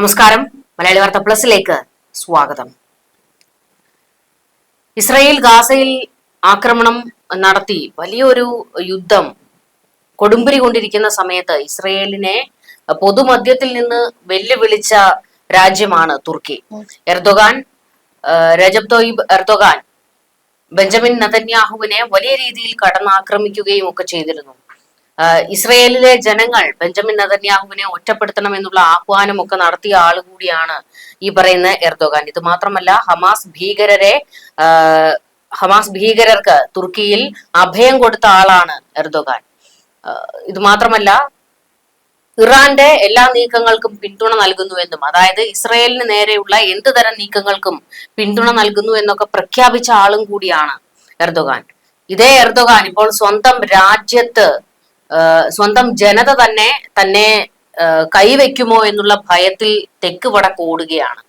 നമസ്കാരം. മലയാളി വാർത്ത പ്ലസിലേക്ക് സ്വാഗതം. ഇസ്രയേൽ ഗാസയിൽ ആക്രമണം നടത്തി വലിയൊരു യുദ്ധം കൊടുമ്പിരി കൊണ്ടിരിക്കുന്ന സമയത്ത് ഇസ്രയേലിനെ പൊതുമധ്യത്തിൽ നിന്ന് വെല്ലുവിളിച്ച രാജ്യമാണ് Turkey. Erdogan Recep Tayyip Erdogan Benjamin നതന്യാഹുവിനെ വലിയ രീതിയിൽ കടന്നാക്രമിക്കുകയും ഒക്കെ ചെയ്തിരുന്നു. ഇസ്രയേലിലെ ജനങ്ങൾ ബെഞ്ചമിൻ നദന്യാഹുവിനെ ഒറ്റപ്പെടുത്തണം എന്നുള്ള ആഹ്വാനം ഒക്കെ നടത്തിയ ആൾ കൂടിയാണ് ഈ പറയുന്ന എർദോഗാൻ. ഇത് മാത്രമല്ല ഹമാസ് ഭീകരരെ ഹമാസ് ഭീകരർക്ക് തുർക്കിയിൽ അഭയം കൊടുത്ത ആളാണ് എർദോഗാൻ. ഇത് മാത്രമല്ല ഇറാന്റെ എല്ലാ നീക്കങ്ങൾക്കും പിന്തുണ നൽകുന്നു എന്നും അതായത് ഇസ്രയേലിന് നേരെയുള്ള എന്ത് തരം നീക്കങ്ങൾക്കും പിന്തുണ നൽകുന്നു എന്നൊക്കെ പ്രഖ്യാപിച്ച ആളും കൂടിയാണ് എർദോഗാൻ. ഇതേ എർദോഗാൻ ഇപ്പോൾ സ്വന്തം രാജ്യത്ത് സ്വന്തം ജനത തന്നെ തന്നെ കൈവയ്ക്കുമോ എന്നുള്ള ഭയത്തിൽ തെക്ക് വടക്ക് ഓടുകയാണ്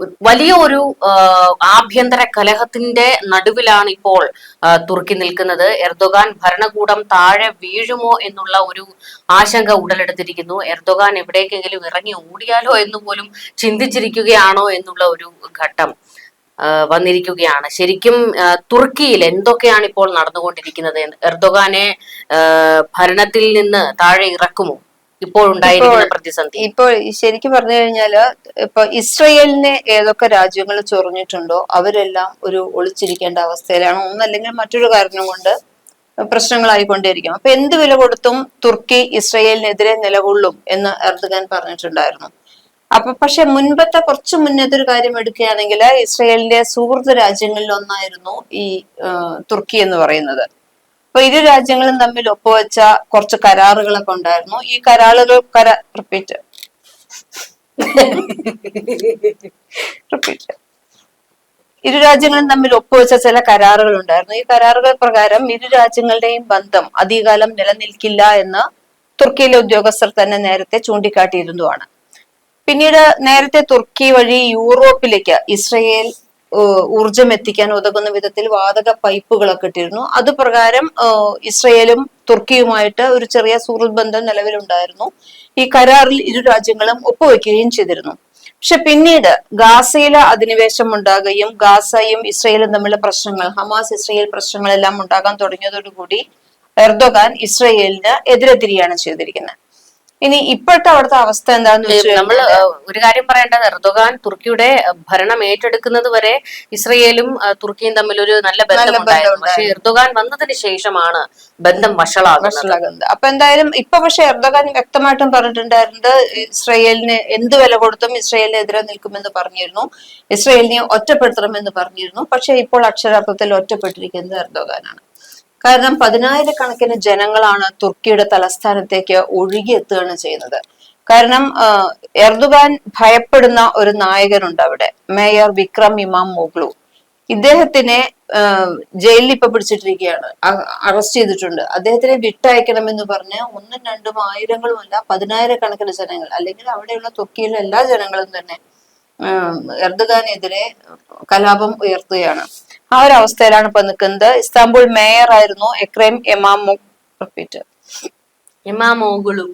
ഒരു- വലിയ ഒരു ആഭ്യന്തര കലഹത്തിന്റെ നടുവിലാണ് ഇപ്പോൾ തുർക്കി നിൽക്കുന്നത്. എർദോഗാൻ ഭരണകൂടം താഴെ വീഴുമോ എന്നുള്ള ഒരു ആശങ്ക ഉടലെടുത്തിരിക്കുന്നു. എർദോഗാൻ എവിടേക്കെങ്കിലും ഇറങ്ങി ഓടിയാലോ എന്ന് പോലും ചിന്തിച്ചിരിക്കുകയാണോ എന്നുള്ള ഒരു ഘട്ടം. വന്നിരിക്കുകയാണ്. ശരിക്കും തുർക്കിയിൽ എന്തൊക്കെയാണ് ഇപ്പോൾ നടന്നുകൊണ്ടിരിക്കുന്നത്? എർദോഗാനെ ഭരണത്തിൽ നിന്ന് താഴെ ഇറക്കുമോ? ഇപ്പോൾ ഉണ്ടായിരിക്കുന്ന പ്രതിസന്ധി. ഇപ്പോൾ ശരിക്കും പറഞ്ഞു കഴിഞ്ഞാൽ ഇപ്പൊ ഇസ്രയേലിനെ ഏതൊക്കെ രാജ്യങ്ങൾ ചൊറിഞ്ഞിട്ടുണ്ടോ അവരെല്ലാം ഒരു ഒളിച്ചിരിക്കേണ്ട അവസ്ഥയിലാണ്. ഒന്നല്ലെങ്കിൽ മറ്റൊരു കാരണം കൊണ്ട് പ്രശ്നങ്ങളായിക്കൊണ്ടേയിരിക്കും. അപ്പൊ എന്ത് വില കൊടുത്തും തുർക്കി ഇസ്രയേലിനെതിരെ നിലകൊള്ളും എന്ന് എർദഗാൻ പറഞ്ഞിട്ടുണ്ടായിരുന്നു. അപ്പൊ പക്ഷെ മുൻപത്തെ കുറച്ച് മുന്നത്തെ ഒരു കാര്യം എടുക്കുകയാണെങ്കിൽ ഇസ്രയേലിന്റെ സുഹൃത്ത് രാജ്യങ്ങളിൽ ഒന്നായിരുന്നു ഈ തുർക്കി എന്ന് പറയുന്നത്. അപ്പൊ ഇരു രാജ്യങ്ങളും തമ്മിൽ ഒപ്പുവെച്ച കുറച്ച് കരാറുകളൊക്കെ ഉണ്ടായിരുന്നു. ഈ കരാറുകൾ കരാ റിപ്പീറ്റ് റിപ്പീറ്റ് ഇരു രാജ്യങ്ങളും തമ്മിൽ ഒപ്പുവെച്ച ചില കരാറുകൾ ഉണ്ടായിരുന്നു. ഈ കരാറുകൾ പ്രകാരം ഇരു രാജ്യങ്ങളുടെയും ബന്ധം അധികകാലം നിലനിൽക്കില്ല എന്ന് തുർക്കിയിലെ ഉദ്യോഗസ്ഥർ തന്നെ നേരത്തെ ചൂണ്ടിക്കാട്ടിയിരുന്നതാണ് പിന്നീട് നേരത്തെ തുർക്കി വഴി യൂറോപ്പിലേക്ക് ഇസ്രയേൽ ഊർജം എത്തിക്കാൻ ഉതകുന്ന വിധത്തിൽ വാതക പൈപ്പുകളൊക്കെ ഇട്ടിരുന്നു. അത് പ്രകാരം ഇസ്രയേലും തുർക്കിയുമായിട്ട് ഒരു ചെറിയ സുഹൃത്ത് ബന്ധം നിലവിലുണ്ടായിരുന്നു. ഈ കരാറിൽ ഇരു രാജ്യങ്ങളും ഒപ്പുവെക്കുകയും ചെയ്തിരുന്നു. പക്ഷെ പിന്നീട് ഗാസയിലെ അധിനിവേശം ഉണ്ടാകുകയും ഗാസയും ഇസ്രയേലും തമ്മിലുള്ള പ്രശ്നങ്ങൾ ഹമാസ് ഇസ്രയേൽ പ്രശ്നങ്ങളെല്ലാം ഉണ്ടാകാൻ തുടങ്ങിയതോടുകൂടി എർദോഗാൻ ഇസ്രയേലിന് എതിരെ തിരിയാണ് ചെയ്തിരിക്കുന്നത്. ഇനി ഇപ്പോഴത്തെ അവിടുത്തെ അവസ്ഥ എന്താന്ന് വെച്ചാൽ നമ്മൾ ഒരു കാര്യം പറയേണ്ടത് എർദോഗാൻ തുർക്കിയുടെ ഭരണം ഏറ്റെടുക്കുന്നത് വരെ ഇസ്രയേലും തുർക്കിയും തമ്മിൽ ഒരു നല്ല ബന്ധമുണ്ടായിരുന്നു. പക്ഷെ എർദോഗാൻ വന്നതിന് ശേഷമാണ് ബന്ധം വഷളാകുന്നത്. അപ്പൊ എന്തായാലും ഇപ്പൊ പക്ഷെ എർദോഗാൻ വ്യക്തമായിട്ടും പറഞ്ഞിട്ടുണ്ടായിരുന്നത് ഇസ്രയേലിന് എന്ത് വില കൊടുത്തും ഇസ്രയേലിനെതിരെ നിൽക്കുമെന്ന് പറഞ്ഞിരുന്നു. ഇസ്രയേലിനെ ഒറ്റപ്പെടുത്തണമെന്ന് പറഞ്ഞിരുന്നു. പക്ഷെ ഇപ്പോൾ അക്ഷരാർത്ഥത്തിൽ ഒറ്റപ്പെട്ടിരിക്കുന്നത് എർദോഗാനാണ്. കാരണം പതിനായിരക്കണക്കിന് ജനങ്ങളാണ് തുർക്കിയുടെ തലസ്ഥാനത്തേക്ക് ഒഴുകിയെത്തുകയാണ് ചെയ്യുന്നത്. കാരണം എർദുബാൻ ഭയപ്പെടുന്ന ഒരു നായകനുണ്ട് അവിടെ മേയർ വിക്രം ഇമാം മുഗ്ലു. ഇദ്ദേഹത്തിനെ ജയിലിൽ ഇപ്പൊ പിടിച്ചിട്ടിരിക്കുകയാണ്. അറസ്റ്റ് ചെയ്തിട്ടുണ്ട്. അദ്ദേഹത്തിനെ വിട്ടയക്കണമെന്ന് പറഞ്ഞ് ഒന്നും രണ്ടും ആയിരങ്ങളും അല്ല പതിനായിരക്കണക്കിന് ജനങ്ങൾ അല്ലെങ്കിൽ അവിടെയുള്ള തുർക്കിയിലെ എല്ലാ ജനങ്ങളും തന്നെ എർദഗാനെതിരെ കലാപം ഉയർത്തുകയാണ്. ആ ഒരു അവസ്ഥയിലാണ് ഇപ്പൊ നിൽക്കുന്നത്. ഇസ്താംബുൾ മേയർ ആയിരുന്നു എക്രേം എമാമു റിപ്പീറ്റ് ഇമാമോഗുളു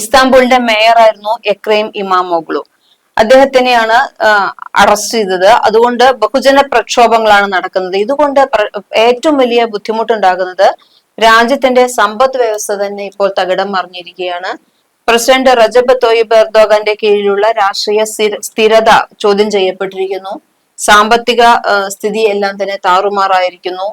ഇസ്താംബുളിന്റെ മേയർ ആയിരുന്നു എക്രേം ഇമാമോഗ്ലു അദ്ദേഹത്തിനെയാണ് അറസ്റ്റ് ചെയ്തത്. അതുകൊണ്ട് ബഹുജന പ്രക്ഷോഭങ്ങളാണ് നടക്കുന്നത്. ഇതുകൊണ്ട് ഏറ്റവും വലിയ ബുദ്ധിമുട്ടുണ്ടാകുന്നത് രാജ്യത്തിന്റെ സമ്പദ് വ്യവസ്ഥ തന്നെ ഇപ്പോൾ തകിടം മറിഞ്ഞിരിക്കുകയാണ്. പ്രസിഡന്റ് റജബ് തോയിബ് എർദോഗന്റെ കീഴിലുള്ള രാഷ്ട്രീയ സ്ഥിര- സ്ഥിരത ചോദ്യം ചെയ്യപ്പെട്ടിരിക്കുന്നു. സാമ്പത്തിക സ്ഥിതി എല്ലാം തന്നെ താറുമാറായിരിക്കുന്നു.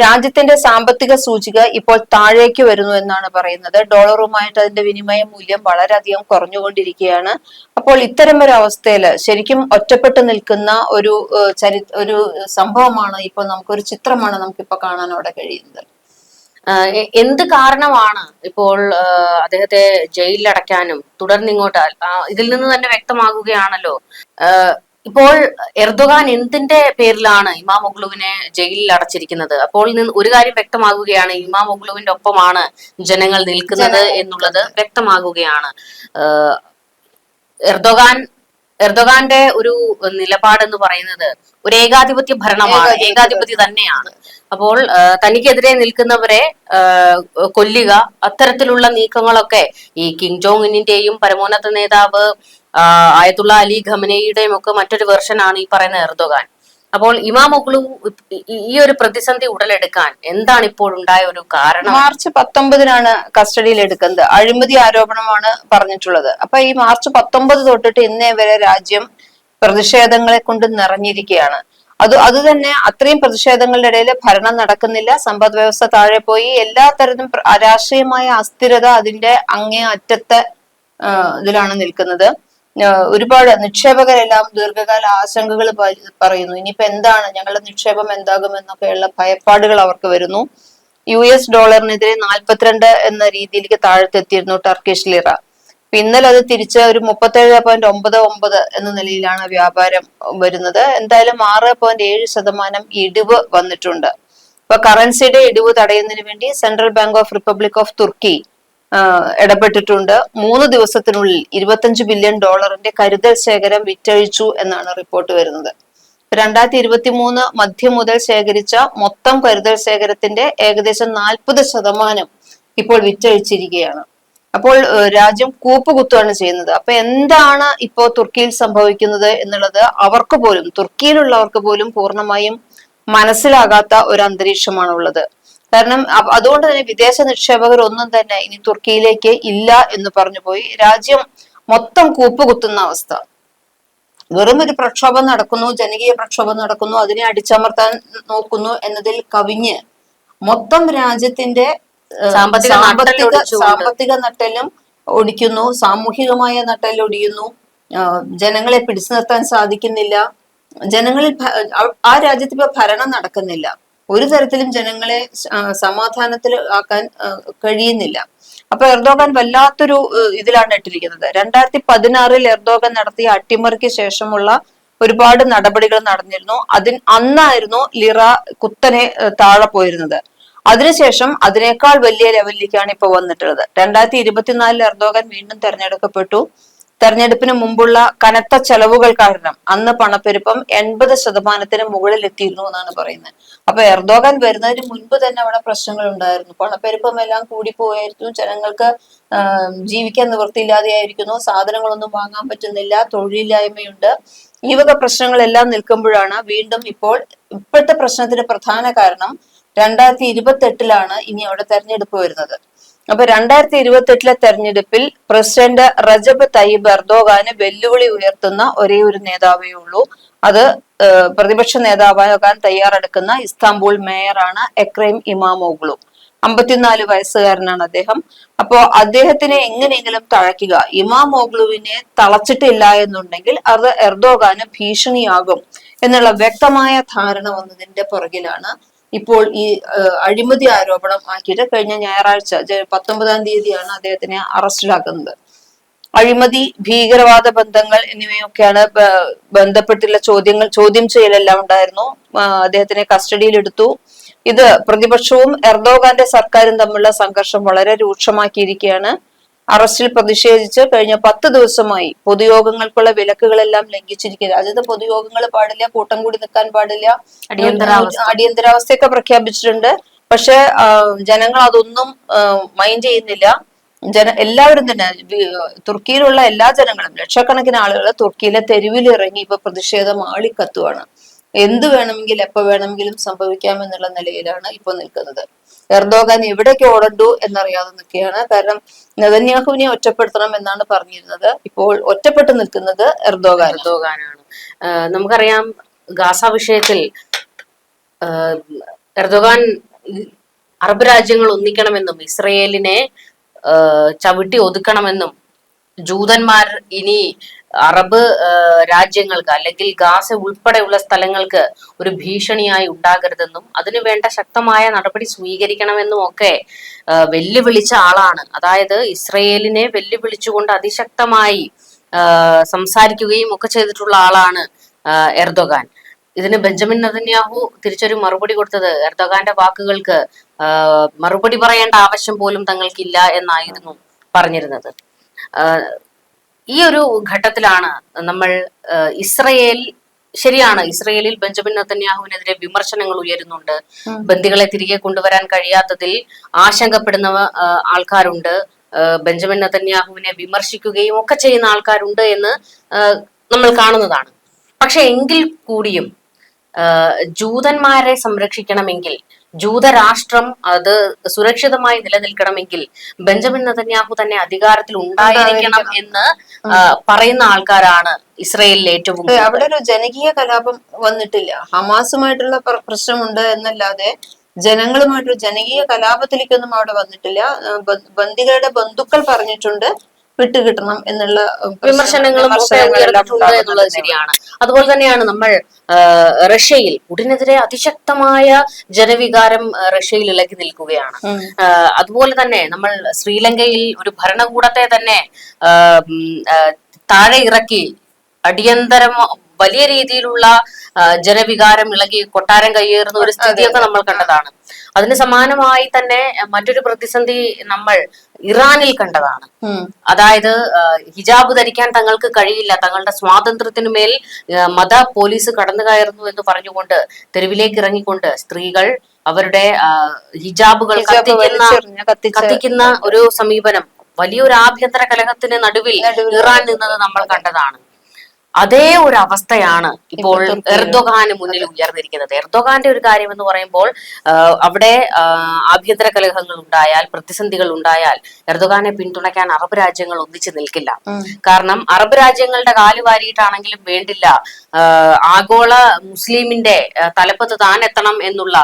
രാജ്യത്തിന്റെ സാമ്പത്തിക സൂചിക ഇപ്പോൾ താഴേക്ക് വരുന്നു എന്നാണ് പറയുന്നത്. ഡോളറുമായിട്ട് അതിന്റെ വിനിമയ മൂല്യം വളരെയധികം കുറഞ്ഞുകൊണ്ടിരിക്കുകയാണ്. അപ്പോൾ ഇത്തരം ഒരു അവസ്ഥയിൽ ശരിക്കും ഒറ്റപ്പെട്ട് നിൽക്കുന്ന ഒരു ചരി ഒരു സംഭവമാണ് ഇപ്പോൾ നമുക്കൊരു ചിത്രമാണ് നമുക്കിപ്പോ കാണാൻ അവിടെ കഴിയുന്നത്. എന്ത് കാരണമാണ് ഇപ്പോൾ അദ്ദേഹത്തെ ജയിലിൽ അടയ്ക്കാനും തുടർന്ന് ഇങ്ങോട്ട് ഇതിൽ നിന്ന് തന്നെ വ്യക്തമാകുകയാണല്ലോ. ഇപ്പോൾ എർദോഗാൻ എന്തിന്റെ പേരിലാണ് ഇമാം ഒഗ്ലുവിനെ ജയിലിൽ അടച്ചിരിക്കുന്നത് അപ്പോൾ നിന്ന് ഒരു കാര്യം വ്യക്തമാകുകയാണ് ഇമാം ഒഗ്ലുവിന്റെ ഒപ്പമാണ് ജനങ്ങൾ നിൽക്കുന്നത് എന്നുള്ളത് വ്യക്തമാകുകയാണ്. എർദോഗാൻ എർദോഗാന്റെ ഒരു നിലപാട് എന്ന് പറയുന്നത് ഒരു ഏകാധിപത്യ ഭരണമാണ്. ഏകാധിപത്യ തന്നെയാണ്. അപ്പോൾ തനിക്കെതിരെ നിൽക്കുന്നവരെ കൊല്ലുക അത്തരത്തിലുള്ള നീക്കങ്ങളൊക്കെ ഈ കിങ് ജോങ് ഇന്നിന്റെയും പരമോന്നത നേതാവ് ആയതുള്ള ആയത്തുള്ള അലി ഖമനയുടെയും ഒക്കെ മറ്റൊരു വെർഷനാണ് ഈ പറയുന്ന എർദോഗാൻ. അപ്പോൾ ഇമാമൊഗ്ലു ഈ ഒരു പ്രതിസന്ധി ഉടലെടുക്കാൻ എന്താണ് ഇപ്പോൾ ഉണ്ടായ ഒരു കാരണം? മാർച്ച് പത്തൊമ്പതിനാണ് കസ്റ്റഡിയിൽ എടുക്കുന്നത്. അഴിമതി ആരോപണമാണ് പറഞ്ഞിട്ടുള്ളത്. അപ്പൊ ഈ മാർച്ച് പത്തൊമ്പത് തൊട്ടിട്ട് ഇന്നേ വരെ രാജ്യം പ്രതിഷേധങ്ങളെ കൊണ്ട് നിറഞ്ഞിരിക്കുകയാണ്. അത് അത് തന്നെ അത്രയും പ്രതിഷേധങ്ങളുടെ ഇടയിൽ ഭരണം നടക്കുന്നില്ല. സമ്പദ് വ്യവസ്ഥ താഴെ പോയി. എല്ലാ തരത്തിലും രാഷ്ട്രീയമായ അസ്ഥിരത അതിന്റെ അങ്ങേ അറ്റത്തെ ഇതിലാണ് നിൽക്കുന്നത്. ഒരുപാട് നിക്ഷേപകരെല്ലാം ദീർഘകാല ആശങ്കകൾ പറയുന്നു. ഇനിയിപ്പോ എന്താണ് ഞങ്ങളുടെ നിക്ഷേപം എന്താകും എന്നൊക്കെയുള്ള ഭയപ്പാടുകൾ അവർക്ക് വരുന്നു. യു എസ് ഡോളറിനെതിരെ നാൽപ്പത്തിരണ്ട് എന്ന രീതിയിലേക്ക് താഴത്തെത്തിയിരുന്നു ടർക്കിഷ് ലിറ ഇന്നലെ അത് തിരിച്ച് ഒരു മുപ്പത്തേഴ് പോയിന്റ് ഒമ്പത് ഒമ്പത് എന്ന നിലയിലാണ് വ്യാപാരം വരുന്നത്. എന്തായാലും ആറ് പോയിന്റ് ഏഴ് ശതമാനം ഇടിവ് വന്നിട്ടുണ്ട്. ഇപ്പൊ കറൻസിയുടെ ഇടിവ് തടയുന്നതിന് വേണ്ടി central bank of republic of Turkey ഇടപെട്ടിട്ടുണ്ട്. മൂന്ന് ദിവസത്തിനുള്ളിൽ ഇരുപത്തഞ്ച് ബില്യൺ ഡോളറിന്റെ കരുതൽ ശേഖരം വിറ്റഴിച്ചു എന്നാണ് റിപ്പോർട്ട് വരുന്നത്. രണ്ടായിരത്തി ഇരുപത്തി മൂന്ന് മധ്യം മുതൽ ശേഖരിച്ച മൊത്തം കരുതൽ ശേഖരത്തിന്റെ ഏകദേശം നാൽപ്പത് ശതമാനം ഇപ്പോൾ വിറ്റഴിച്ചിരിക്കുകയാണ്. അപ്പോൾ രാജ്യം കൂപ്പുകുത്തുകയാണ് ചെയ്യുന്നത്. അപ്പൊ എന്താണ് ഇപ്പോ തുർക്കിയിൽ സംഭവിക്കുന്നത് എന്നുള്ളത് അവർക്ക് പോലും തുർക്കിയിലുള്ളവർക്ക് പോലും പൂർണമായും മനസ്സിലാകാത്ത ഒരു അന്തരീക്ഷമാണ് ഉള്ളത് കാരണം അതുകൊണ്ട് തന്നെ വിദേശ നിക്ഷേപകർ ഒന്നും തന്നെ ഇനി തുർക്കിയിലേക്ക് ഇല്ല എന്ന് പറഞ്ഞു പോയി. രാജ്യം മൊത്തം കൂപ്പുകുത്തുന്ന അവസ്ഥ. വെറും ഒരു പ്രക്ഷോഭം നടക്കുന്നു ജനകീയ പ്രക്ഷോഭം നടക്കുന്നു അതിനെ അടിച്ചമർത്താൻ നോക്കുന്നു എന്നതിൽ കവിഞ്ഞ് മൊത്തം രാജ്യത്തിന്റെ സാമ്പത്തിക സാമ്പത്തിക നട്ടലും നട്ടെല്ലും ഒടിക്കുന്നു സാമൂഹികമായ നട്ടെല്ലൊടിയുന്നു ഒടിയുന്നു. ജനങ്ങളെ പിടിച്ചു നിർത്താൻ സാധിക്കുന്നില്ല. ജനങ്ങളിൽ ആ- രാജ്യത്തിപ്പോ ഭരണം നടക്കുന്നില്ല. ഒരു തരത്തിലും ജനങ്ങളെ സമാധാനത്തിൽ ആക്കാൻ കഴിയുന്നില്ല. അപ്പൊ എർദോഗാൻ വല്ലാത്തൊരു ഇതിലാണ് ഇട്ടിരിക്കുന്നത്. രണ്ടായിരത്തി പതിനാറിൽ എർദോഗാൻ നടത്തിയ അട്ടിമറിക്ക് ശേഷമുള്ള ഒരുപാട് നടപടികൾ നടന്നിരുന്നു. അതിന് അന്നായിരുന്നു ലിറ കുത്തനെ താഴെ പോയിരുന്നത്. അതിനുശേഷം അതിനേക്കാൾ വലിയ ലെവലിലേക്കാണ് ഇപ്പൊ വന്നിട്ടുള്ളത്. രണ്ടായിരത്തി ഇരുപത്തിനാലിൽ എർദോഗൻ വീണ്ടും തെരഞ്ഞെടുക്കപ്പെട്ടു. തെരഞ്ഞെടുപ്പിന് മുമ്പുള്ള കനത്ത ചെലവുകൾ കാരണം അന്ന് പണപ്പെരുപ്പം എൺപത് ശതമാനത്തിന് മുകളിൽ എത്തിയിരുന്നു എന്നാണ് പറയുന്നത്. അപ്പൊ എർദോഗാൻ വരുന്നതിന് മുൻപ് തന്നെ അവിടെ പ്രശ്നങ്ങൾ ഉണ്ടായിരുന്നു. പണപ്പെരുപ്പം എല്ലാം കൂടിപ്പോയായിരുന്നു. ജനങ്ങൾക്ക് ജീവിക്കാൻ നിവൃത്തിയില്ലാതെയായിരിക്കുന്നു. സാധനങ്ങളൊന്നും വാങ്ങാൻ പറ്റുന്നില്ല. തൊഴിലില്ലായ്മയുണ്ട്. ഈ വക പ്രശ്നങ്ങളെല്ലാം നിൽക്കുമ്പോഴാണ് വീണ്ടും ഇപ്പോൾ ഇപ്പോഴത്തെ പ്രശ്നത്തിന്റെ പ്രധാന കാരണം രണ്ടായിരത്തി ഇരുപത്തി എട്ടിലാണ് ഇനി അവിടെ തെരഞ്ഞെടുപ്പ് വരുന്നത്. അപ്പൊ രണ്ടായിരത്തി ഇരുപത്തി എട്ടിലെ തെരഞ്ഞെടുപ്പിൽ പ്രസിഡന്റ് റജബ് തയ്യിബ് എർദോഗാന് വെല്ലുവിളി ഉയർത്തുന്ന ഒരേ ഒരു നേതാവേ ഉള്ളൂ. അത് പ്രതിപക്ഷ നേതാവാകാൻ തയ്യാറെടുക്കുന്ന ഇസ്താംബൂൾ മേയറാണ് എക്രൈം ഇമാമോഗ്ലു. അമ്പത്തിനാല് വയസ്സുകാരനാണ് അദ്ദേഹം. അപ്പോ അദ്ദേഹത്തിനെ എങ്ങനെയെങ്കിലും തഴയ്ക്കുക. ഇമാമോഗ്ലുവിനെ തളച്ചിട്ടില്ല എന്നുണ്ടെങ്കിൽ അത് എർദോഗാന് ഭീഷണിയാകും എന്നുള്ള വ്യക്തമായ ധാരണ വന്നതിന്റെ പുറകിലാണ് ഇപ്പോൾ ഈ അഴിമതി ആരോപണം ആക്കിയിട്ട് കഴിഞ്ഞ ഞായറാഴ്ച പത്തൊമ്പതാം തീയതിയാണ് അദ്ദേഹത്തിനെ അറസ്റ്റിലാക്കുന്നത്. അഴിമതി ഭീകരവാദ ബന്ധങ്ങൾ എന്നിവയൊക്കെയാണ് ബന്ധപ്പെട്ടുള്ള ചോദ്യങ്ങൾ ചോദ്യം ചെയ്യലെല്ലാം ഉണ്ടായിരുന്നു. അദ്ദേഹത്തിനെ കസ്റ്റഡിയിൽ എടുത്തു ഇത് പ്രതിപക്ഷവും എർദോഗാന്റെ സർക്കാരും തമ്മിലുള്ള സംഘർഷം വളരെ രൂക്ഷമാക്കിയിരിക്കുകയാണ്. അറസ്റ്റിൽ പ്രതിഷേധിച്ച് കഴിഞ്ഞ പത്ത് ദിവസമായി പൊതുയോഗങ്ങൾക്കുള്ള വിലക്കുകളെല്ലാം ലംഘിച്ചിരിക്കുക അതായത് പൊതുയോഗങ്ങൾ പാടില്ല കൂട്ടം കൂടി നിൽക്കാൻ പാടില്ല. അടിയന്തരാവസ്ഥ. അടിയന്തരാവസ്ഥയൊക്കെ പ്രഖ്യാപിച്ചിട്ടുണ്ട്. പക്ഷെ ജനങ്ങൾ അതൊന്നും മൈൻഡ് ചെയ്യുന്നില്ല. ജന എല്ലാവരും തന്നെ തുർക്കിയിലുള്ള എല്ലാ ജനങ്ങളും ലക്ഷക്കണക്കിന് ആളുകൾ തുർക്കിയിലെ തെരുവിൽ ഇറങ്ങി ഇപ്പൊ പ്രതിഷേധം ആളിക്കത്തുവാണ്. എന്ത് വേണമെങ്കിൽ എപ്പോ വേണമെങ്കിലും സംഭവിക്കാമെന്നുള്ള നിലയിലാണ് ഇപ്പൊ നിൽക്കുന്നത്. എർദോഗാൻ എവിടേക്ക് ഓടണ്ടു എന്നറിയാതെ നിൽക്കുകയാണ്. കാരണം നെതന്യാഹുവിനെ ഒറ്റപ്പെടുത്തണം എന്നാണ് പറഞ്ഞിരുന്നത്. ഇപ്പോൾ ഒറ്റപ്പെട്ടു നിൽക്കുന്നത് എർദോഗാൻ. എർദോഗാനാണ്. നമുക്കറിയാം ഗാസ വിഷയത്തിൽ എർദോഗാൻ അറബ് രാജ്യങ്ങൾ ഒന്നിക്കണമെന്നും ഇസ്രയേലിനെ ചവിട്ടി ഒതുക്കണമെന്നും ജൂതന്മാർ ഇനി അറബ് രാജ്യങ്ങൾക്ക് അല്ലെങ്കിൽ ഗാസ ഉൾപ്പെടെയുള്ള സ്ഥലങ്ങൾക്ക് ഒരു ഭീഷണിയായി ഉണ്ടാകരുതെന്നും അതിനു വേണ്ട ശക്തമായ നടപടി സ്വീകരിക്കണമെന്നും ഒക്കെ വെല്ലുവിളിച്ച ആളാണ്. അതായത് ഇസ്രയേലിനെ വെല്ലുവിളിച്ചുകൊണ്ട് അതിശക്തമായി സംസാരിക്കുകയും ഒക്കെ ചെയ്തിട്ടുള്ള ആളാണ് എർദോഗാൻ. ഇതിന് ബെഞ്ചമിൻ നെതന്യാഹു തിരിച്ചൊരു മറുപടി കൊടുത്തത്. എർദോഗാന്റെ വാക്കുകൾക്ക് മറുപടി പറയേണ്ട ആവശ്യം പോലും തങ്ങൾക്കില്ല എന്നായിരുന്നു പറഞ്ഞിരുന്നത്. ഈ ഒരു ഘട്ടത്തിലാണ് നമ്മൾ ഇസ്രയേൽ ശരിയാണ് ഇസ്രയേലിൽ ബെഞ്ചമിൻ നത്തന്യാഹുവിനെതിരെ വിമർശനങ്ങൾ ഉയരുന്നുണ്ട്. ബന്ദികളെ തിരികെ കൊണ്ടുവരാൻ കഴിയാത്തതിൽ ആശങ്കപ്പെടുന്ന ആൾക്കാരുണ്ട്. ബെഞ്ചമിൻ നത്തന്യാഹുവിനെ വിമർശിക്കുകയും ഒക്കെ ചെയ്യുന്ന ആൾക്കാരുണ്ട് എന്ന് നമ്മൾ കാണുന്നതാണ്. പക്ഷെ എങ്കിൽ കൂടിയും ജൂതന്മാരെ സംരക്ഷിക്കണമെങ്കിൽ ജൂതരാഷ്ട്രം അത് സുരക്ഷിതമായി നിലനിൽക്കണമെങ്കിൽ ബെഞ്ചമിൻ നതന്യാഹു തന്നെ അധികാരത്തിൽ ഉണ്ടായിരിക്കണം എന്ന് പറയുന്ന ആൾക്കാരാണ് ഇസ്രയേലിൽ ഏറ്റവും അവിടെ ഒരു ജനകീയ കലാപം വന്നിട്ടില്ല. ഹമാസുമായിട്ടുള്ള പ്ര- പ്രശ്നമുണ്ട് എന്നല്ലാതെ ജനങ്ങളുമായിട്ടൊരു ജനകീയ കലാപത്തിലേക്കൊന്നും അവിടെ വന്നിട്ടില്ല. ബന്ദികളുടെ ബന്ധുക്കൾ പറഞ്ഞിട്ടുണ്ട്. വിട്ടുകിട്ടണം എന്നുള്ള വിമർശനങ്ങളും ഉയർന്നിട്ടുണ്ട് എന്നുള്ളത് ശരിയാണ്. അതുപോലെ തന്നെയാണ് നമ്മൾ റഷ്യയിൽ പുടിനെതിരെ അതിശക്തമായ ജനവികാരം റഷ്യയിൽ ഇളകി നിൽക്കുകയാണ്. അതുപോലെ തന്നെ നമ്മൾ ശ്രീലങ്കയിൽ ഒരു ഭരണകൂടത്തെ തന്നെ താഴെ ഇറക്കി അടിയന്തരം വലിയ രീതിയിലുള്ള ജനവികാരം ഇളകി കൊട്ടാരം കയ്യേറുന്ന ഒരു സ്ഥിതിയൊക്കെ നമ്മൾ കണ്ടതാണ്. അതിന് സമാനമായി തന്നെ മറ്റൊരു പ്രതിസന്ധി നമ്മൾ ഇറാനിൽ കണ്ടതാണ്. അതായത് ഹിജാബ് ധരിക്കാൻ തങ്ങൾക്ക് കഴിയില്ല. തങ്ങളുടെ സ്വാതന്ത്ര്യത്തിനു മേൽ മത പോലീസ് കടന്നു കയറുന്നു എന്ന് പറഞ്ഞുകൊണ്ട് തെരുവിലേക്ക് ഇറങ്ങിക്കൊണ്ട് സ്ത്രീകൾ അവരുടെ ഹിജാബുകൾ ഹിജാബ് കത്തിക്കുന്ന കത്തിക്കുന്ന ഒരു സമീപനം വലിയൊരു ആഭ്യന്തര കലഹത്തിന് നടുവിൽ ഇറാൻ നിന്നത് നമ്മൾ കണ്ടതാണ്. അതേ ഒരു അവസ്ഥയാണ് ഇപ്പോൾ എർദോഗാന് മുന്നിൽ ഉയർന്നിരിക്കുന്നത്. എർദോഗാന്റെ ഒരു കാര്യം എന്ന് പറയുമ്പോൾ അവിടെ ആഭ്യന്തര കലഹങ്ങൾ ഉണ്ടായാൽ പ്രതിസന്ധികൾ ഉണ്ടായാൽ എർദോഗാനെ പിന്തുണയ്ക്കാൻ അറബ് രാജ്യങ്ങൾ ഒന്നിച്ചു നിൽക്കില്ല. കാരണം അറബ് രാജ്യങ്ങളുടെ കാൽ വാരിയിട്ടാണെങ്കിലും വേണ്ടില്ല ആഗോള മുസ്ലിമിന്റെ തലപ്പത്ത് താൻ എത്തണം എന്നുള്ള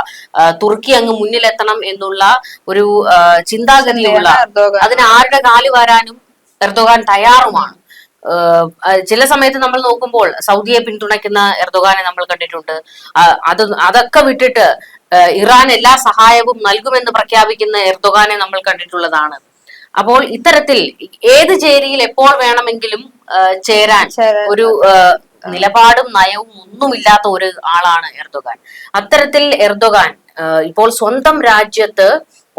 തുർക്കി അങ്ങ് മുന്നിലെത്തണം എന്നുള്ള ഒരു ചിന്താഗതിയുള്ള അതിന് ആരുടെ കാൽ വാരാനും എർദോഗാൻ തയ്യാറുമാണ്. ചില സമയത്ത് നമ്മൾ നോക്കുമ്പോൾ സൗദിയെ പിന്തുണയ്ക്കുന്ന എർദോഗാനെ നമ്മൾ കണ്ടിട്ടുണ്ട്. അത് അതൊക്കെ വിട്ടിട്ട് ഇറാൻ എല്ലാ സഹായവും നൽകുമെന്ന് പ്രഖ്യാപിക്കുന്ന എർദോഗാനെ നമ്മൾ കണ്ടിട്ടുള്ളതാണ്. അപ്പോൾ ഇത്തരത്തിൽ ഏത് ചേരിയിൽ എപ്പോൾ വേണമെങ്കിലും ചേരാൻ. ഒരു നിലപാടും നയവും ഒന്നുമില്ലാത്ത ഒരു ആളാണ് എർദോഗാൻ. അത്തരത്തിൽ എർദോഗാൻ ഇപ്പോൾ സ്വന്തം രാജ്യത്ത്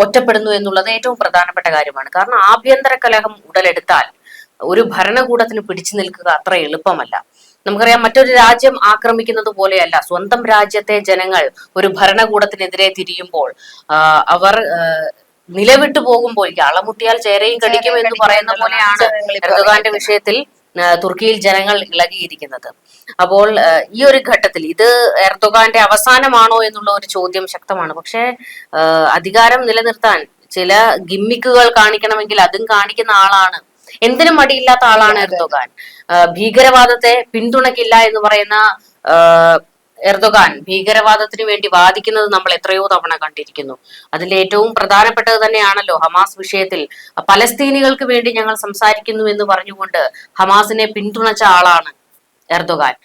ഒറ്റപ്പെടുന്നു എന്നുള്ളത് ഏറ്റവും പ്രധാനപ്പെട്ട കാര്യമാണ്. കാരണം ആഭ്യന്തര കലഹം ഉടലെടുത്താൽ ഒരു ഭരണകൂടത്തിന് പിടിച്ചു നിൽക്കുക അത്ര എളുപ്പമല്ല. നമുക്കറിയാം മറ്റൊരു രാജ്യം ആക്രമിക്കുന്നത് പോലെയല്ല. സ്വന്തം രാജ്യത്തെ ജനങ്ങൾ ഒരു ഭരണകൂടത്തിനെതിരെ തിരിയുമ്പോൾ അവർ നിലവിട്ടു പോകുമ്പോൾ അളമുട്ടിയാൽ ചേരയും കടിക്കും എന്ന് പറയുന്ന പോലെയാണ് എർദോഗാന്റെ വിഷയത്തിൽ തുർക്കിയിൽ ജനങ്ങൾ ഇളകിയിരിക്കുന്നത്. അപ്പോൾ ഈ ഒരു ഘട്ടത്തിൽ ഇത് എർദോഗാന്റെ അവസാനമാണോ എന്നുള്ള ഒരു ചോദ്യം ശക്തമാണ്. പക്ഷേ അധികാരം നിലനിർത്താൻ ചില ഗിമ്മിക്കുകൾ കാണിക്കണമെങ്കിൽ അതും കാണിക്കുന്ന ആളാണ് എന്തിനും മടിയില്ലാത്ത ആളാണ് എർദോഗാൻ. ഭീകരവാദത്തെ പിന്തുണക്കില്ല എന്ന് പറയുന്ന എർദോഗാൻ ഭീകരവാദത്തിന് വേണ്ടി വാദിക്കുന്നത് നമ്മൾ എത്രയോ തവണ കണ്ടിരിക്കുന്നു. അതിന്റെ ഏറ്റവും പ്രധാനപ്പെട്ടത് തന്നെയാണല്ലോ ഹമാസ് വിഷയത്തിൽ. പലസ്തീനികൾക്ക് വേണ്ടി ഞങ്ങൾ സംസാരിക്കുന്നു എന്ന് പറഞ്ഞുകൊണ്ട് ഹമാസിനെ പിന്തുണച്ച ആളാണ് എർദോഗാൻ.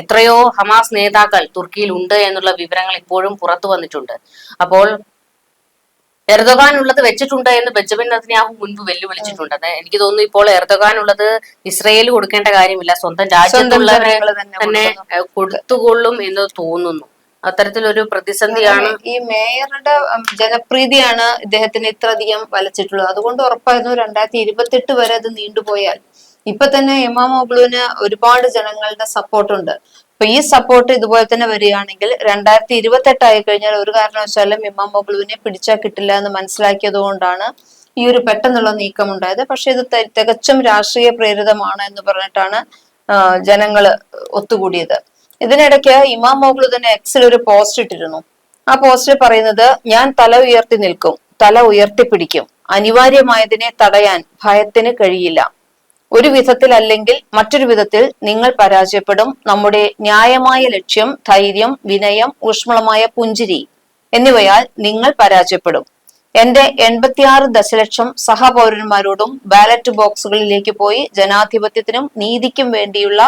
എത്രയോ ഹമാസ് നേതാക്കൾ തുർക്കിയിൽ ഉണ്ട് എന്നുള്ള വിവരങ്ങൾ ഇപ്പോഴും പുറത്തു വന്നിട്ടുണ്ട്. അപ്പോൾ എർദോഗാൻ ഉള്ളത് വെച്ചിട്ടുണ്ട് എന്ന് ബെഞ്ചമിൻ നദിനാഹു മുൻപ് വെല്ലുവിളിച്ചിട്ടുണ്ട്. അത് എനിക്ക് തോന്നുന്നു ഇപ്പോൾ എർദോഗാൻ ഉള്ളത് ഇസ്രയേൽ കൊടുക്കേണ്ട കാര്യമില്ല. സ്വന്തം രാജ്യത്തുള്ളവരെ തന്നെ കൊടുത്തുകൊള്ളും എന്ന് തോന്നുന്നു. അത്തരത്തിലൊരു പ്രതിസന്ധിയാണ് ഈ മേയറുടെ ജനപ്രീതിയാണ് ഇദ്ദേഹത്തിന് ഇത്രയധികം വലച്ചിട്ടുള്ളത്. അതുകൊണ്ട് ഉറപ്പായിരുന്നു രണ്ടായിരത്തി ഇരുപത്തെട്ട് വരെ അത് നീണ്ടുപോയാൽ. ഇപ്പൊ തന്നെ എമാമോബ്ലുവിന് ഒരുപാട് ജനങ്ങളുടെ സപ്പോർട്ടുണ്ട് അപ്പൊ ഈ സപ്പോർട്ട് ഇതുപോലെ തന്നെ വരികയാണെങ്കിൽ രണ്ടായിരത്തി ഇരുപത്തെട്ട് ആയി കഴിഞ്ഞാൽ ഒരു കാരണവശാലും ഇമാം ഓബ്ലുവിനെ പിടിച്ചാൽ കിട്ടില്ല എന്ന് മനസ്സിലാക്കിയത് കൊണ്ടാണ് ഈ ഒരു പെട്ടെന്നുള്ള നീക്കം ഉണ്ടായത്. പക്ഷെ ഇത് തികച്ചും രാഷ്ട്രീയ പ്രേരിതമാണ് എന്ന് പറഞ്ഞിട്ടാണ് ജനങ്ങൾ ഒത്തുകൂടിയത്. ഇതിനിടയ്ക്ക് ഇമാം മോഗ്ലു തന്നെ എക്സിൽ ഒരു പോസ്റ്റ് ഇട്ടിരുന്നു. ആ പോസ്റ്റിൽ പറയുന്നത് ഞാൻ തല ഉയർത്തി നിൽക്കും തല ഉയർത്തിപ്പിടിക്കും. അനിവാര്യമായതിനെ തടയാൻ ഭയത്തിന് കഴിയില്ല. ഒരു വിധത്തിൽ അല്ലെങ്കിൽ മറ്റൊരു വിധത്തിൽ നിങ്ങൾ പരാജയപ്പെടും. നമ്മുടെ ന്യായമായ ലക്ഷ്യം ധൈര്യം വിനയം ഊഷ്മളമായ പുഞ്ചിരി എന്നിവയാൽ നിങ്ങൾ പരാജയപ്പെടും. എന്റെ എൺപത്തിയാറ് ദശലക്ഷം സഹപൗരന്മാരോടും ബാലറ്റ് ബോക്സുകളിലേക്ക് പോയി ജനാധിപത്യത്തിനും നീതിക്കും വേണ്ടിയുള്ള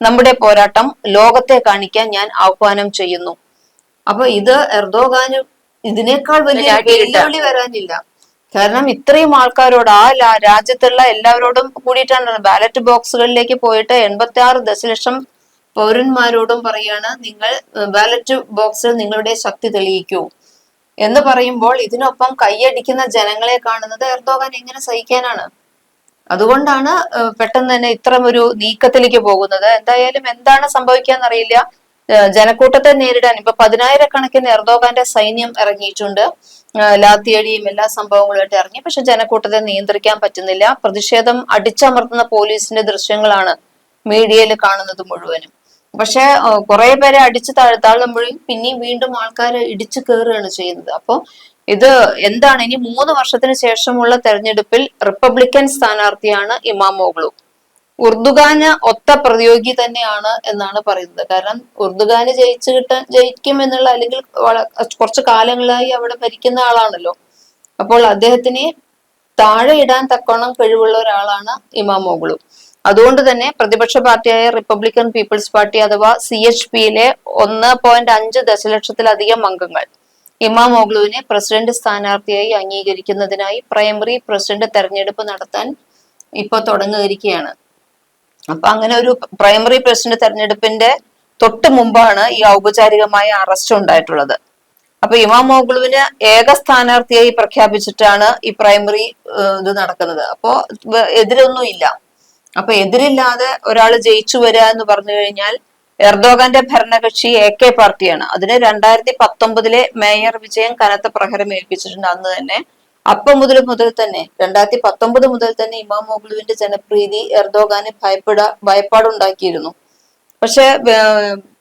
നമ്മുടെ പോരാട്ടം ലോകത്തെ കാണിക്കാൻ ഞാൻ ആഹ്വാനം ചെയ്യുന്നു. അപ്പൊ ഇത് എർദോഗാന് ഇതിനേക്കാൾ വലിയ. വെല്ലുവിളി വരാനില്ല. കാരണം ഇത്രയും ആൾക്കാരോട് ആ രാജ്യത്തുള്ള എല്ലാവരോടും കൂടിയിട്ടാണ് ബാലറ്റ് ബോക്സുകളിലേക്ക് പോയിട്ട് എൺപത്തി ആറ് ദശലക്ഷം പൗരന്മാരോടും പറയാണ് നിങ്ങൾ ബാലറ്റ് ബോക്സിൽ നിങ്ങളുടെ ശക്തി തെളിയിക്കൂ. എന്ന് പറയുമ്പോൾ ഇതിനൊപ്പം കൈയടിക്കുന്ന ജനങ്ങളെ കാണുന്നത് എർദോഗാൻ എങ്ങനെ സഹിക്കാനാണ്? അതുകൊണ്ടാണ് പെട്ടെന്ന് തന്നെ ഇത്തരം ഒരു നീക്കത്തിലേക്ക് പോകുന്നത്. എന്തായാലും എന്താണ് സംഭവിക്കാന്നറിയില്ല. ജനക്കൂട്ടത്തെ നേരിടാൻ ഇപ്പൊ പതിനായിരക്കണക്കിന് എർദോഗാന്റെ സൈന്യം ഇറങ്ങിയിട്ടുണ്ട്. ലാത്തിയടിയും എല്ലാ സംഭവങ്ങളുമായിട്ട് ഇറങ്ങി. പക്ഷെ ജനക്കൂട്ടത്തെ നിയന്ത്രിക്കാൻ പറ്റുന്നില്ല. പ്രതിഷേധം അടിച്ചമർത്തുന്ന പോലീസിന്റെ ദൃശ്യങ്ങളാണ് മീഡിയയിൽ കാണുന്നത് മുഴുവനും. പക്ഷെ കുറെ പേരെ അടിച്ചു താഴ്ത്താളുമ്പോഴും പിന്നെയും വീണ്ടും ആൾക്കാർ ഇടിച്ചു കയറുകയാണ് ചെയ്യുന്നത്. അപ്പോ ഇത് എന്താണ്? ഇനി മൂന്ന് വർഷത്തിന് ശേഷമുള്ള തെരഞ്ഞെടുപ്പിൽ റിപ്പബ്ലിക്കൻ സ്ഥാനാർത്ഥിയാണ് ഇമാം മോഗ്ലു. ഉർദുഗാന് ഒത്ത പ്രതിയോഗി തന്നെയാണ് എന്നാണ് പറയുന്നത്. കാരണം ഉർദുഗാന് ജയിച്ചു കിട്ടാൻ ജയിക്കും എന്നുള്ള അല്ലെങ്കിൽ കുറച്ച് കാലങ്ങളായി അവിടെ ഭരിക്കുന്ന ആളാണല്ലോ. അപ്പോൾ അദ്ദേഹത്തിനെ താഴെ ഇടാൻ തക്കോണം കഴിവുള്ള ഒരാളാണ് ഇമാം മോഗ്ലു അതുകൊണ്ട് തന്നെ പ്രതിപക്ഷ പാർട്ടിയായ റിപ്പബ്ലിക്കൻ പീപ്പിൾസ് പാർട്ടി അഥവാ സി എച്ച് പിയിലെ ഒന്ന് പോയിന്റ് അഞ്ച് ദശലക്ഷത്തിലധികം അംഗങ്ങൾ ഇമാം മോഗ്ലുവിനെ പ്രസിഡന്റ് സ്ഥാനാർത്ഥിയായി അംഗീകരിക്കുന്നതിനായി പ്രൈമറി പ്രസിഡന്റ് തെരഞ്ഞെടുപ്പ് നടത്താൻ ഇപ്പൊ തുടങ്ങിയിരിക്കുകയാണ് അപ്പൊ അങ്ങനെ ഒരു പ്രൈമറി പ്രസിഡന്റ് തെരഞ്ഞെടുപ്പിന്റെ തൊട്ട് മുമ്പാണ് ഈ ഔപചാരികമായ അറസ്റ്റ് ഉണ്ടായിട്ടുള്ളത്. അപ്പൊ ഇമാം മോഗ്ലുവിന് ഏക സ്ഥാനാർത്ഥിയായി പ്രഖ്യാപിച്ചിട്ടാണ് ഈ പ്രൈമറി ഇത് നടക്കുന്നത്. അപ്പോ എതിരൊന്നും ഇല്ല. അപ്പൊ എതിരില്ലാതെ ഒരാൾ ജയിച്ചു വരിക എന്ന് പറഞ്ഞു കഴിഞ്ഞാൽ എർദോഗാന്റെ ഭരണകക്ഷി എ കെ പാർട്ടിയാണ്. അതിന് രണ്ടായിരത്തി പത്തൊമ്പതിലെ മേയർ വിജയം കനത്ത പ്രഹരം ഏൽപ്പിച്ചിട്ടുണ്ട്. അന്ന് തന്നെ അപ്പം മുതൽ മുതൽ തന്നെ രണ്ടായിരത്തി പത്തൊമ്പത് മുതൽ തന്നെ ഇമാം മോഗ്ലുവിന്റെ ജനപ്രീതി എർദോഗാന് ഭയപ്പെട ഭയപ്പാടുണ്ടാക്കിയിരുന്നു. പക്ഷെ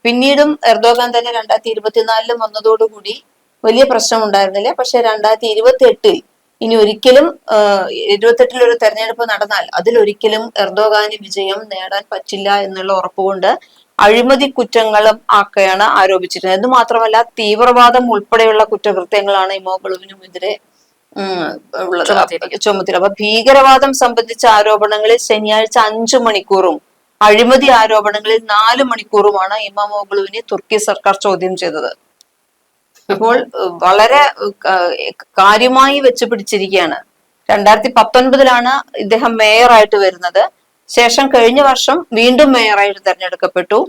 പിന്നീടും എർദോഗാൻ തന്നെ രണ്ടായിരത്തി ഇരുപത്തിനാലിലും വന്നതോടുകൂടി വലിയ പ്രശ്നം ഉണ്ടായിരുന്നില്ല പക്ഷെ രണ്ടായിരത്തി ഇരുപത്തി എട്ടിൽ ഇനി ഒരിക്കലും ഇരുപത്തെട്ടിൽ ഒരു തെരഞ്ഞെടുപ്പ് നടന്നാൽ അതിലൊരിക്കലും എർദോഗാന് വിജയം നേടാൻ പറ്റില്ല എന്നുള്ള ഉറപ്പുകൊണ്ട് അഴിമതി കുറ്റങ്ങളും ആക്കെയാണ് ആരോപിച്ചിരുന്നത്. ഇത് മാത്രമല്ല തീവ്രവാദം ഉൾപ്പെടെയുള്ള കുറ്റകൃത്യങ്ങളാണ് ഇമോഗളുവിനുമെതിരെ ഉള്ളത്. ചുമത്തിൽ അപ്പൊ ഭീകരവാദം സംബന്ധിച്ച ആരോപണങ്ങളിൽ ശനിയാഴ്ച അഞ്ചു മണിക്കൂറും അഴിമതി ആരോപണങ്ങളിൽ നാല് മണിക്കൂറുമാണ് ഇമാമോഗ്ലുവിനെ തുർക്കി സർക്കാർ ചോദ്യം ചെയ്തത്. അപ്പോൾ വളരെ കാര്യമായി വെച്ച് പിടിച്ചിരിക്കുകയാണ്. രണ്ടായിരത്തി പത്തൊൻപതിലാണ് ഇദ്ദേഹം മേയറായിട്ട് വരുന്നത്. ശേഷം കഴിഞ്ഞ വർഷം വീണ്ടും മേയറായിട്ട് തെരഞ്ഞെടുക്കപ്പെട്ടു.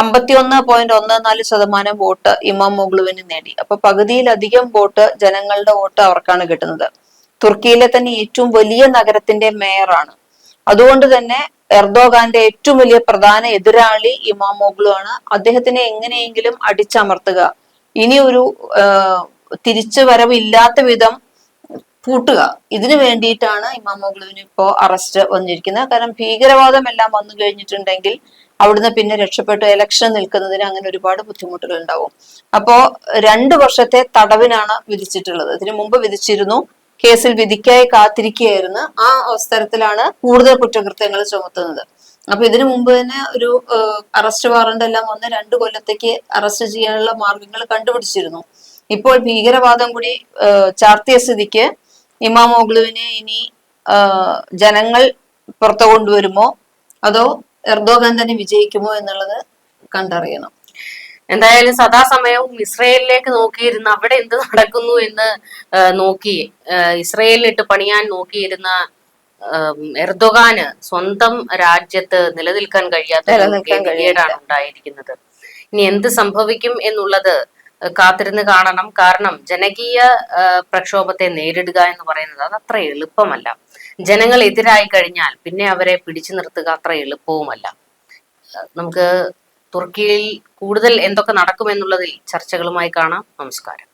അമ്പത്തിയൊന്ന് പോയിന്റ് ഒന്ന് നാല് ശതമാനം വോട്ട് ഇമാം മുഗ്ലുവിന് നേടി. അപ്പൊ പകുതിയിലധികം വോട്ട് ജനങ്ങളുടെ വോട്ട് അവർക്കാണ് കിട്ടുന്നത്. തുർക്കിയിലെ തന്നെ ഏറ്റവും വലിയ നഗരത്തിന്റെ മേയറാണ്. അതുകൊണ്ട് തന്നെ എർദോഗാന്റെ ഏറ്റവും വലിയ പ്രധാന എതിരാളി ഇമാം മുഗ്ലു ആണ് അദ്ദേഹത്തിനെ എങ്ങനെയെങ്കിലും അടിച്ചമർത്തുക. ഇനി ഒരു തിരിച്ചു വരവില്ലാത്ത വിധം പൂട്ടുക. ഇതിനു വേണ്ടിയിട്ടാണ് ഇമാം മുഗ്ലുവിന് ഇപ്പോ അറസ്റ്റ് വന്നിരിക്കുന്നത്. കാരണം ഭീകരവാദം എല്ലാം വന്നു കഴിഞ്ഞിട്ടുണ്ടെങ്കിൽ അവിടുന്ന് പിന്നെ രക്ഷപ്പെട്ട് ഇലക്ഷൻ നിൽക്കുന്നതിന് അങ്ങനെ ഒരുപാട് ബുദ്ധിമുട്ടുകൾ ഉണ്ടാവും അപ്പോ രണ്ട് വർഷത്തെ തടവിനാണ് വിധിച്ചിട്ടുള്ളത്. ഇതിനു മുമ്പ് വിധിച്ചിരുന്നു കേസിൽ വിധിക്കായി കാത്തിരിക്കുകയായിരുന്നു. ആ അവസരത്തിലാണ് കൂടുതൽ കുറ്റകൃത്യങ്ങൾ ചുമത്തുന്നത്. അപ്പൊ ഇതിനു മുമ്പ് തന്നെ ഒരു അറസ്റ്റ് വാറണ്ട് എല്ലാം വന്ന് രണ്ട് കൊല്ലത്തേക്ക് അറസ്റ്റ് ചെയ്യാനുള്ള മാർഗങ്ങൾ കണ്ടുപിടിച്ചിരുന്നു. ഇപ്പോൾ ഭീകരവാദം കൂടി ചാർത്തിയ സ്ഥിതിക്ക് ഇമാമോഗ്ലുവിനെ ഇനി ജനങ്ങൾ പുറത്തു കൊണ്ടുവരുമോ? അതോ എർദോഗാൻ തന്നെ വിജയിക്കുമോ എന്നുള്ളത് കണ്ടറിയണം. എന്തായാലും സദാസമയവും ഇസ്രയേലിലേക്ക് നോക്കിയിരുന്ന അവിടെ എന്ത് നടക്കുന്നു എന്ന് നോക്കി ഇസ്രയേലിനിട്ട് പണിയാൻ നോക്കിയിരുന്ന എർദോഗാന് സ്വന്തം രാജ്യത്ത് നിലനിൽക്കാൻ കഴിയാത്ത കഴിയാണ് ഗതികേടാണ് ഉണ്ടായിരിക്കുന്നത്. ഇനി എന്ത് സംഭവിക്കും എന്നുള്ളത് കാത്തിരുന്ന് കാണണം. കാരണം ജനകീയ പ്രക്ഷോഭത്തെ നേരിടുക എന്ന് പറയുന്നത് അത് അത്ര എളുപ്പമല്ല. ജനങ്ങൾ എതിരായി കഴിഞ്ഞാൽ പിന്നെ അവരെ പിടിച്ചു നിർത്തുക അത്ര എളുപ്പവുമല്ല. നമുക്ക് തുർക്കിയിൽ കൂടുതൽ എന്തൊക്കെ നടക്കുമെന്നുള്ളതിൽ ചർച്ചകളുമായി കാണാം. നമസ്കാരം.